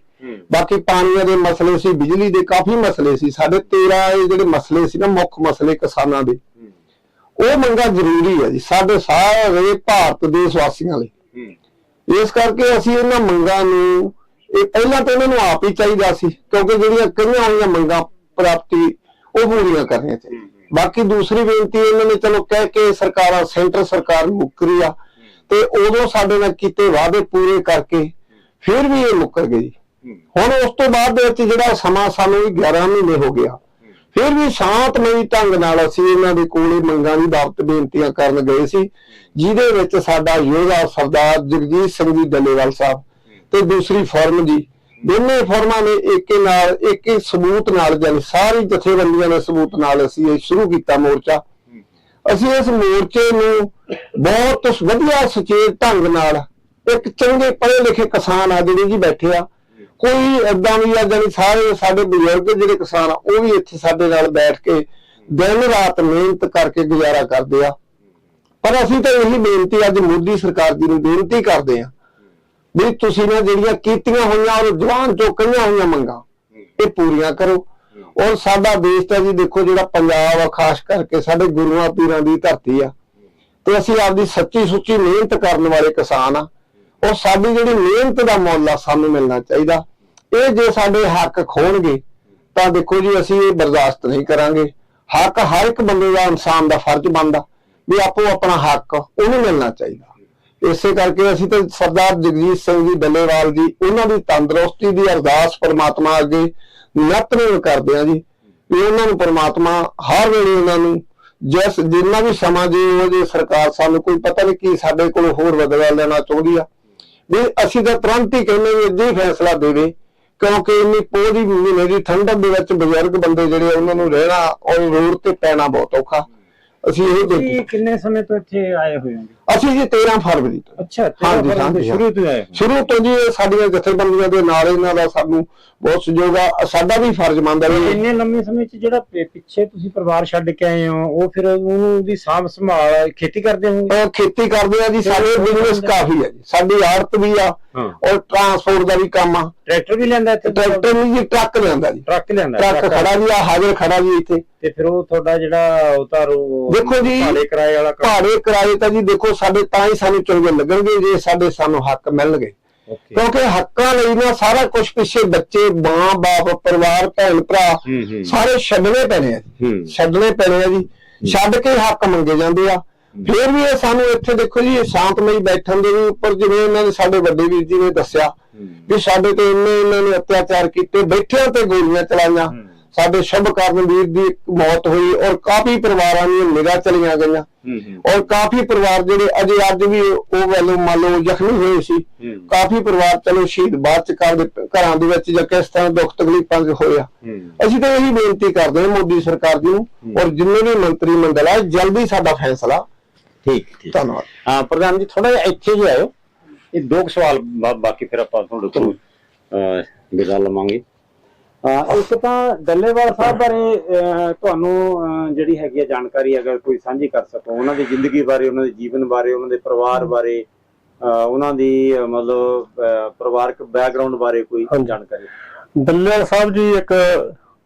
ਬਾਕੀ ਪਾਣੀਆਂ ਦੇ ਮਸਲੇ ਸੀ ਬਿਜਲੀ ਦੇ ਕਾਫੀ ਮਸਲੇ ਸੀ। ਸਾਡੇ 13 ਇਹ ਜਿਹੜੇ ਮਸਲੇ ਸੀ ਨਾ ਮੁੱਖ ਮਸਲੇ ਕਿਸਾਨਾਂ ਦੇ। ਉਹ ਮੰਗਾਂ ਜ਼ਰੂਰੀ ਹੈ ਜੀ ਸਾਡੇ ਸਾਰੇ ਭਾਰਤ ਦੇ ਵਾਸੀਆਂ ਲਈ। ਇਸ ਕਰਕੇ ਅਸੀਂ ਇਹਨਾਂ ਮੰਗਾਂ ਨੂੰ ਇਹ ਪਹਿਲਾਂ ਤਾਂ ਇਹਨਾਂ ਨੂੰ ਆਪ ਹੀ ਚਾਹੀਦਾ ਸੀ ਕਿਉਂਕਿ ਜਿਹੜੀਆਂ ਕਈਆਂ ਹੋਈਆਂ ਮੰਗਾਂ ਪ੍ਰਾਪਤੀ ਉਹ ਪੂਰੀਆਂ ਕਰਨੀਆਂ ਚਾਹੀਦੀਆਂ। ਬਾਕੀ ਦੂਸਰੀ ਬੇਨਤੀ ਇਹਨਾਂ ਨੇ ਚਲੋ ਕਹਿ ਕੇ ਸਰਕਾਰਾਂ ਸੈਂਟਰ ਸਰਕਾਰ ਮੁੱਕਰੀ ਆ। ਤੇ ਉਦੋਂ ਸਾਡੇ ਨਾਲ ਕੀਤੇ ਵਾਅਦੇ ਪੂਰੇ ਕਰਕੇ ਫਿਰ ਵੀ ਇਹ ਮੁੱਕਰ ਗਈ ਹੁਣ ਉਸ ਤੋਂ ਬਾਅਦ ਦੇ ਵਿੱਚ ਜਿਹੜਾ ਸਮਾਂ ਸਾਨੂੰ 11 ਮਹੀਨੇ ਹੋ ਗਿਆ, ਫਿਰ ਵੀ ਸ਼ਾਂਤਮਈ ਢੰਗ ਨਾਲ ਅਸੀਂ ਇਹਨਾਂ ਦੇ ਕੋਲੇ ਮੰਗਾਂ ਦੀ ਦਾਵਤ ਬੇਨਤੀਆਂ ਕਰਨ ਗਏ ਸੀ, ਜਿਹਦੇ ਵਿੱਚ ਸਾਡਾ ਯੋਧਾ ਸਰਦਾਰ ਜਗਜੀਤ ਸਿੰਘ ਜੀ ਡੱਲੇਵਾਲ ਸਾਹਿਬ ਤੇ ਦੂਸਰੀ ਫੋਰਮ ਜੀ, ਦੋਨੇ ਫੋਰਮਾਂ ਨੇ ਏਕੇ ਨਾਲ, ਇੱਕ ਹੀ ਸਬੂਤ ਨਾਲ ਜਾਨੀ ਸਾਰੀ ਜਥੇਬੰਦੀਆਂ ਦੇ ਸਬੂਤ ਨਾਲ ਅਸੀਂ ਇਹ ਸ਼ੁਰੂ ਕੀਤਾ ਮੋਰਚਾ। ਅਸੀਂ ਇਸ ਮੋਰਚੇ ਨੂੰ ਬਹੁਤ ਵਧੀਆ ਸੁਚੇਤ ਢੰਗ ਨਾਲ ਇੱਕ ਚੰਗੇ ਪੜ੍ਹੇ ਲਿਖੇ ਕਿਸਾਨ ਆ ਜਿਹੜੇ ਜੀ ਬੈਠੇ ਆ, ਕੋਈ ਏਦਾਂ ਵੀ ਆ ਜਾਨੀ ਸਾਰੇ ਸਾਡੇ ਬਜ਼ੁਰਗ ਜਿਹੜੇ ਕਿਸਾਨ ਆ, ਉਹ ਵੀ ਇੱਥੇ ਸਾਡੇ ਨਾਲ ਬੈਠ ਕੇ ਦਿਨ ਰਾਤ ਮਿਹਨਤ ਕਰਕੇ ਗੁਜ਼ਾਰਾ ਕਰਦੇ ਆ। ਪਰ ਅਸੀਂ ਤਾਂ ਇਹੀ ਬੇਨਤੀ ਅੱਜ ਮੋਦੀ ਸਰਕਾਰ ਜੀ ਨੂੰ ਬੇਨਤੀ ਕਰਦੇ ਆ ਵੀ ਤੁਸੀਂ ਨੇ ਜਿਹੜੀਆਂ ਕੀਤੀਆਂ ਹੋਈਆਂ ਔਰ ਜਵਾਨ ਚੋਂ ਕਈਆਂ ਹੋਈਆਂ ਮੰਗਾਂ, ਇਹ ਪੂਰੀਆਂ ਕਰੋ। ਔਰ ਸਾਡਾ ਦੇਸ਼ ਤਾਂ ਜੀ ਦੇਖੋ ਜਿਹੜਾ ਪੰਜਾਬ ਆ, ਖਾਸ ਕਰਕੇ ਸਾਡੇ ਗੁਰੂਆਂ ਪੀਰਾਂ ਦੀ ਧਰਤੀ ਆ, ਤੇ ਅਸੀਂ ਆਪਦੀ ਸੱਚੀ ਸੁੱਚੀ ਮਿਹਨਤ ਕਰਨ ਵਾਲੇ ਕਿਸਾਨ ਆ। ਉਹ ਸਾਡੀ ਜਿਹੜੀ ਮਿਹਨਤ ਦਾ ਮੁੱਲ ਆ, ਸਾਨੂੰ ਮਿਲਣਾ ਚਾਹੀਦਾ। ਇਹ ਜੇ ਸਾਡੇ ਹੱਕ ਖੋਣਗੇ, ਤਾਂ ਦੇਖੋ ਜੀ ਅਸੀਂ ਇਹ ਬਰਦਾਸ਼ਤ ਨਹੀਂ ਕਰਾਂਗੇ। ਹੱਕ ਹਰ ਇੱਕ ਬੰਦੇ ਦਾ, ਇਨਸਾਨ ਦਾ ਫਰਜ਼ ਬਣਦਾ ਵੀ ਆਪੋ ਆਪਣਾ ਹੱਕ ਉਹਨੂੰ ਮਿਲਣਾ ਚਾਹੀਦਾ। ਇਸੇ ਕਰਕੇ ਅਸੀਂ ਤਾਂ ਸਰਦਾਰ ਜਗਜੀਤ ਸਿੰਘ ਜੀ ਡੱਲੇਵਾਲ ਜੀ, ਉਹਨਾਂ ਦੀ ਤੰਦਰੁਸਤੀ ਦੀ ਅਰਦਾਸ ਪ੍ਰਮਾਤਮਾ ਅੱਗੇ ਨਿਤਨੇਮ ਕਰਦੇ ਆ ਜੀ। ਵੀ ਉਹਨਾਂ ਨੂੰ ਪਰਮਾਤਮਾ ਹਰ ਵੇਲੇ ਉਹਨਾਂ ਨੂੰ ਜਿਸ ਜਿੰਨਾ ਵੀ ਸਮਾਂ ਜੀ, ਉਹ ਜੇ ਸਰਕਾਰ ਸਾਨੂੰ ਕੋਈ ਪਤਾ ਨਹੀਂ ਕੀ ਸਾਡੇ ਕੋਲ ਹੋਰ ਬਦਲਾ ਲੈਣਾ ਚਾਹੁੰਦੀ ਆ। ਵੀ ਅਸੀਂ ਤਾਂ ਤੁਰੰਤ ਹੀ ਕਹਿੰਦੇ ਵੀ ਅੱਜ ਹੀ ਫੈਸਲਾ ਦੇਵੇ ਕਿਉਂਕਿ ਇੰਨੀ ਪੋਹ ਦੀ ਮਹੀਨੇ ਦੀ ਠੰਡਕ ਦੇ ਵਿੱਚ ਬਜ਼ੁਰਗ ਬੰਦੇ ਜਿਹੜੇ ਉਹਨਾਂ ਨੂੰ ਰਹਿਣਾ ਔਰ ਰੋਡ ਤੇ ਪੈਣਾ ਬਹੁਤ ਔਖਾ। ਅਸੀਂ ਇਹ ਦੇਖੀ।
ਤੁਸੀਂ ਕਿੰਨੇ ਸਮੇਂ ਤੋਂ ਇੱਥੇ ਆਏ ਹੋਏ ਹੋ
ਅਸੀਂ ਜੀ 13 ਫਰਵਰੀ ਤੋਂ।
ਅੱਛਾ
ਹਾਂਜੀ,
ਸ਼ੁਰੂ ਤੋਂ ਆਏ ਹੋ
ਸ਼ੁਰੂ ਤੋਂ ਜੀ ਇਹ ਸਾਡੀਆਂ ਜਥੇਬੰਦੀਆਂ ਦੇ ਨਾਲ ਇਹਨਾਂ ਦਾ ਸਾਨੂੰ ਬਹੁਤ ਸਹਿਯੋਗ ਆ। ਸਾਡਾ ਵੀ ਫਰਜ਼ ਬਣਦਾ ਵੀ
ਇੰਨੇ ਲੰਮੇ ਸਮੇਂ ਚ ਜਿਹੜਾ ਪਿ- ਪਿੱਛੇ ਤੁਸੀਂ ਪਰਿਵਾਰ ਛੱਡ ਕੇ ਆਏ ਹੋ ਉਹ ਫਿਰ ਉਹਨੂੰ ਦੀ ਸਾਂਭ ਸੰਭਾਲ ਖੇਤੀ ਕਰਦੇ ਹੋ?
ਅਹ ਖੇਤੀ ਕਰਦੇ ਆ ਜੀ ਸਾਡੇ ਬਿਜ਼ਨਸ ਕਾਫੀ ਹੈ ਜੀ। ਸਾਡੀ ਆੜਤ ਵੀ ਆ
ਹਾਂ।
ਔਰ ਟਰਾਂਸਪੋਰਟ ਦਾ ਵੀ ਕੰਮ ਆ।
ਟਰੈਕਟਰ ਵੀ ਲੈਂਦਾ ਇੱਥੇ?
ਟਰੈਕਟਰ ਨਹੀਂ ਜੀ ਟਰੱਕ ਲਿਆਂਦਾ ਜੀ।
ਟਰੱਕ ਲੈਂਦਾ
ਟਰੱਕ ਖੜਾ ਜੀ ਆ ਹਾਜ਼ਰ ਖੜਾ ਜੀ ਇੱਥੇ।
ਤੇ ਫਿਰ ਉਹ ਤੁਹਾਡਾ ਜਿਹੜਾ ਉਤਾਰੂ
ਦੇਖੋ ਜੀ,
ਭਾੜੇ ਕਿਰਾਏ ਵਾਲਾ
ਭਾੜੇ ਕਿਰਾਏ ਤਾਂ ਜੀ ਦੇਖੋ ਸਾਡੇ ਤਾਂ ਹੀ ਸਾਨੂੰ ਚੰਗੇ ਲੱਗਣਗੇ ਜੇ ਸਾਡੇ ਸਾਨੂੰ ਹੱਕ ਮਿਲਣਗੇ. ਕਿਉਂਕਿ ਹੱਕਾਂ ਲਈ ਨਾ ਸਾਰਾ ਕੁਝ ਪਿੱਛੇ ਬੱਚੇ ਮਾਂ ਬਾਪ ਪਰਿਵਾਰ ਭੈਣ ਭਰਾ। ਸਾਰੇ ਛੱਡਣੇ ਪੈਣੇ ਆ ਛੱਡਣੇ ਪੈਣੇ ਆ ਜੀ। ਛੱਡ ਕੇ ਹੱਕ ਮੰਗੇ ਜਾਂਦੇ ਆ। ਫਿਰ ਵੀ ਇਹ ਸਾਨੂੰ ਇੱਥੇ ਦੇਖੋ ਜੀ ਇਹ ਸ਼ਾਂਤਮਈ ਬੈਠਣ ਦੇ ਵੀ ਉੱਪਰ ਜਿਵੇਂ ਇਹਨਾਂ ਨੇ ਸਾਡੇ ਵੱਡੇ ਵੀਰ ਜੀ ਨੇ ਦੱਸਿਆ ਵੀ ਸਾਡੇ ਤੇ ਇੰਨੇ ਇਹਨਾਂ ਨੇ ਅਤਿਆਚਾਰ ਕੀਤੇ ਬੈਠਿਆਂ ਤੇ ਗੋਲੀਆਂ ਚਲਾਈਆਂ। ਸਾਡੇ ਸ਼ੁਭ ਕਰਨ ਵੀਰ ਦੀ ਮੌਤ ਹੋਈ ਔਰ ਕਾਫੀ ਪਰਿਵਾਰਾਂ ਦੀਆਂ ਨਿਗਾਹ ਚਲੀਆਂ ਗਈਆਂ। ਔਰ ਕਾਫੀ ਪਰਿਵਾਰ ਜਿਹੜੇ ਅਜੇ ਅੱਜ ਵੀ ਉਹ ਵੱਲੋਂ ਮੰਨ ਲਓ ਜ਼ਖਮੀ ਹੋਏ ਸੀ। ਕਾਫੀ ਪਰਿਵਾਰ ਚਲੋ ਸ਼ਹੀਦ ਬਾਅਦ ਚ ਘਰਾਂ ਦੇ ਵਿੱਚ ਜਾਂ ਕਿਸ ਤਰ੍ਹਾਂ ਦੁੱਖ ਤਕਲੀਫਾਂ ਚ ਹੋਇਆ ਅਸੀਂ ਤਾਂ ਇਹੀ ਬੇਨਤੀ ਕਰਦੇ ਹਾਂ ਮੋਦੀ ਸਰਕਾਰ ਜੀ ਨੂੰ ਔਰ ਜਿੰਨੇ ਵੀ ਮੰਤਰੀ ਮੰਡਲ ਹੈ ਜਲਦੀ ਸਾਡਾ ਫੈਸਲਾ
ਠੀਕ ਠੀਕ।
ਧੰਨਵਾਦ।
ਹਾਂ ਪ੍ਰਧਾਨ ਜੀ ਥੋੜਾ ਜਿਹਾ ਇੱਥੇ ਜੇ ਆਇਓ। ਇਹ ਦੋ ਸਵਾਲ ਬਾਕੀ ਫਿਰ ਆਪਾਂ ਤੁਹਾਡੇ
ਅਹ ਵਿਦਾ ਲਵਾਂਗੇ।
ਇੱਕ ਤਾਂ ਡੱਲੇਵਾਲ ਸਾਹਿਬ ਬਾਰੇ ਤੁਹਾਨੂੰ ਜਿਹੜੀ ਹੈਗੀ ਆ ਜਾਣਕਾਰੀ ਅਗਰ ਕੋਈ ਸਾਂਝੀ ਕਰ ਸਕੋ ਉਹਨਾਂ ਦੀ ਜ਼ਿੰਦਗੀ ਬਾਰੇ ਉਹਨਾਂ ਦੇ ਜੀਵਨ ਬਾਰੇ ਉਹਨਾਂ ਦੇ ਪਰਿਵਾਰ ਬਾਰੇ ਉਹਨਾਂ ਦੀ ਮਤਲਬ ਪਰਿਵਾਰਕ ਬੈਕਗ੍ਰਾਉਂਡ ਬਾਰੇ ਕੋਈ ਜਾਣਕਾਰੀ।
ਦੱਲੇਵਾਲ ਸਾਹਿਬ ਜੀ ਇੱਕ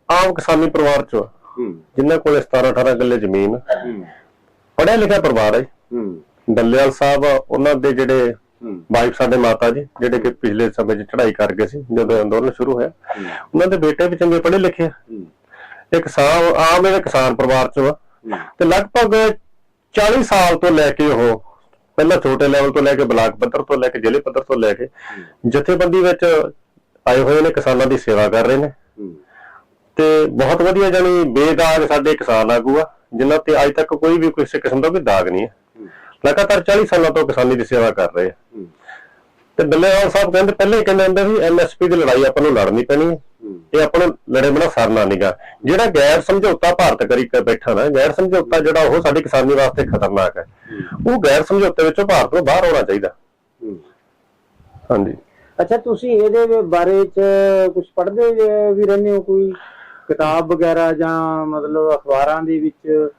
ਆਮ ਕਿਸਾਨੀ ਪਰਿਵਾਰ ਚੋਂ
ਹੂੰ
ਜਿਨ੍ਹਾਂ ਕੋਲੇ 17 18 ਕਿੱਲੇ ਜ਼ਮੀਨ ਆ।
ਹੂੰ
ਪੜ੍ਹਿਆ ਲਿਖਿਆ ਪਰਿਵਾਰ ਹੈ
ਹੂੰ
ਦੱਲੇਵਾਲ ਸਾਹਿਬ ਉਹਨਾਂ ਦੇ ਜਿਹੜੇ
ਹੂੰ
ਵਾਈਫ ਸਾਡੇ ਮਾਤਾ ਜੀ ਜਿਹੜੇ ਕਿ ਪਿਛਲੇ ਸਮੇਂ 'ਚ ਚੜ੍ਹਾਈ ਕਰ ਗਏ ਸੀ ਜਦੋਂ ਅੰਦੋਲਨ ਸ਼ੁਰੂ ਹੋਇਆ ਉਹਨਾਂ ਦੇ ਬੇਟੇ ਵੀ ਚੰਗੇ ਪੜ੍ਹੇ ਲਿਖੇ ਆ।
ਹੂੰ।
ਇੱਕ ਕਿਸਾਨ ਆਮ ਇਹ ਕਿਸਾਨ ਪਰਿਵਾਰ ਚੋਂ ਆ। ਤੇ ਲਗਭਗ 40 ਸਾਲ ਤੋਂ ਲੈ ਕੇ ਉਹ ਪਹਿਲਾਂ ਛੋਟੇ ਲੈਵਲ ਤੋਂ ਲੈ ਕੇ ਬਲਾਕ ਪੱਧਰ ਤੋਂ ਲੈ ਕੇ ਜ਼ਿਲ੍ਹੇ ਪੱਧਰ ਤੋਂ ਲੈ ਕੇ ਜਥੇਬੰਦੀ ਵਿੱਚ ਆਏ ਹੋਏ ਨੇ ਕਿਸਾਨਾਂ ਦੀ ਸੇਵਾ ਕਰ ਰਹੇ ਨੇ। ਤੇ ਬਹੁਤ ਵਧੀਆ ਜਾਨੀ ਬੇਦਾਗ ਸਾਡੇ ਕਿਸਾਨ ਆਗੂ ਆ ਜਿਨ੍ਹਾਂ ਤੇ ਅੱਜ ਤੱਕ ਕੋਈ ਵੀ ਕਿਸੇ ਕਿਸਮ ਦਾ ਕੋਈ ਦਾਗ ਨਹੀਂ ਹੈ ਲਗਾਤਾਰ 40 ਸਾਲਾਂ ਤੋਂ ਕਿਸਾਨੀ ਦੀ ਸੇਵਾ ਕਰ ਰਹੇ ਆ। ਤੇ ਡੱਲੇਵਾਲ ਸਾਹਿਬ ਕਹਿੰਦੇ ਪਹਿਲੇ ਹੀ ਕਹਿੰਦੇ ਹੁੰਦੇ ਸੀ ਐਮਐਸਪੀ ਦੀ ਲੜਾਈ ਆਪਾਂ ਨੂੰ ਲੜਨੀ ਪੈਣੀ ਹੈ। ਇਹ ਆਪਾਂ ਨੂੰ ਲੜੇ ਬਿਨਾ ਸਰਨਾ ਨਹੀਂਗਾ ਜਿਹੜਾ ਗੈਰ ਸਮਝੌਤਾ ਭਾਰਤ ਕਰੀ ਕੇ ਬੈਠਾ ਨਾ ਗੈਰ ਸਮਝੌਤਾ ਜਿਹੜਾ ਉਹ ਸਾਡੀ ਕਿਸਾਨੀ ਵਾਸਤੇ ਖਤਰਨਾਕ ਹੈ। ਉਹ ਗੈਰ ਸਮਝੌਤੇ ਵਿੱਚੋਂ ਭਾਰਤ ਨੂੰ ਬਾਹਰ ਆਉਣਾ ਚਾਹੀਦਾ। ਹਾਂਜੀ।
ਅੱਛਾ ਤੁਸੀਂ ਇਹਦੇ ਬਾਰੇ ਚ ਕੁਝ ਪੜ੍ਹਦੇ ਵੀ ਰਹਿੰਦੇ ਹੋ ਕੋਈ? ਕਿਤਾਬ ਵਗੈਰਾ ਜਾਂ ਮਤਲਬ ਅਖਬਾਰਾਂ ਦੇ ਵਿੱਚ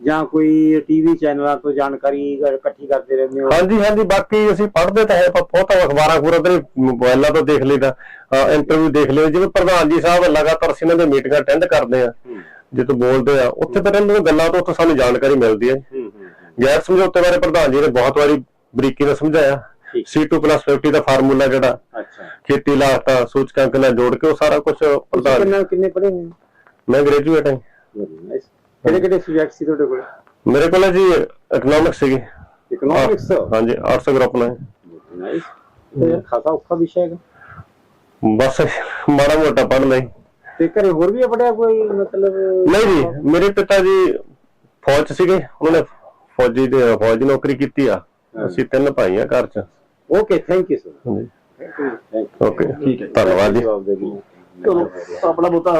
ਜਾਂ ਕੋਈ ਟੀਵੀ ਚੈਨਲਾਂ ਤੋਂ ਜਾਣਕਾਰੀ ਇਕੱਠੀ ਕਰਦੇ ਰਹਿੰਦੇ ਹੋ?
ਹਾਂਜੀ ਹਾਂਜੀ ਬਾਕੀ ਅਸੀਂ ਪੜ੍ਹਦੇ ਤਾਂ ਹੈ ਪਰ ਬਹੁਤ ਅਖਬਾਰਾਂ ਖਬਰਾਂ ਤੇ ਮੋਬਾਈਲਾਂ ਤੋਂ ਦੇਖ ਲਈਦਾ। ਇੰਟਰਵਿਊ ਦੇਖ ਲਿਓ। ਜਿਵੇਂ ਪ੍ਰਧਾਨ ਜੀ ਸਾਹਿਬ ਲਗਾਤਾਰ ਅਸੀਂ ਇਹਨਾਂ ਦੇ ਮੀਟਿੰਗਾਂ ਅਟੈਂਡ ਕਰਦੇ ਆ ਜਦੋਂ ਬੋਲਦੇ ਆ ਉੱਥੇ ਤਾਂ ਇਹਨਾਂ ਗੱਲਾਂ ਤੋਂ ਉੱਥੇ ਸਾਨੂੰ ਜਾਣਕਾਰੀ ਮਿਲਦੀ ਹੈ।
ਹੂੰ ਹੂੰ
ਗੈਰ ਸਮਝੌਤੇ ਬਾਰੇ ਪ੍ਰਧਾਨ ਜੀ ਨੇ ਬਹੁਤ ਵਾਰੀ ਬਰੀਕੀ ਨਾਲ ਸਮਝਾਇਆ।
ਠੀਕ।
C2+50 ਦਾ ਫਾਰਮੂਲਾ ਜਿਹੜਾ
ਅੱਛਾ।
ਖੇਤੀ ਲਾਗਤਾਂ ਸੂਚਕਾਂਕ ਨਾਲ ਜੋੜ ਕੇ ਉਹ ਸਾਰਾ ਕੁਝ ਪ੍ਰਧਾਨ
ਕਿੰਨਾ ਕਿੰਨੇ ਪੜ੍ਹੇ ਹੋਏ
ਮੈਂ ਗ੍ਰੈਜੂਏਟ ਹਾਂ
ਕਿਹੜੇ ਕਿਹੜੇ ਸਬਜੈਕਟ ਸੀ ਤੁਹਾਡੇ ਕੋਲ?
ਮੇਰੇ ਕੋਲ ਹੈ ਜੀ ਇਕਨੋਮਿਕਸ ਸੀਗੀ।
ਇਕਨੋਮਿਕਸ
ਹਾਂਜੀ ਆਰਟਸ ਗਰੁੱਪ ਨਾਲ
ਨਾਈਸ ਤੇ ਖਾਸਾ ਔਖਾ ਵਿਸ਼ਾ ਹੈਗਾ।
ਬਸ ਮਾੜਾ ਮੋਟਾ ਪੜ੍ਹ ਲਈ।
ਤੇ ਘਰੇ ਹੋਰ ਵੀ ਪੜਿਆ ਕੋਈ ਮਤਲਬ?
ਨਹੀਂ ਜੀ ਮੇਰੇ ਪਿਤਾ ਜੀ ਫੌਜ 'ਚ ਸੀਗੇ। ਉਹਨਾਂ ਨੇ ਫੌਜੀ ਦੇ ਫੌਜ ਦੀ ਨੌਕਰੀ ਕੀਤੀ ਆ। ਅਸੀਂ ਤਿੰਨ ਭਾਈ ਆ ਘਰ 'ਚ।
ਓਕੇ ਥੈਂਕ ਯੂ ਸਰ
ਹਾਂਜੀ।
ਥੈਂਕ ਯੂ
ਓਕੇ ਠੀਕ ਹੈ ਧੰਨਵਾਦ ਜੀ।
ਚਲੋ ਆਪਣਾ ਬੋਤਾ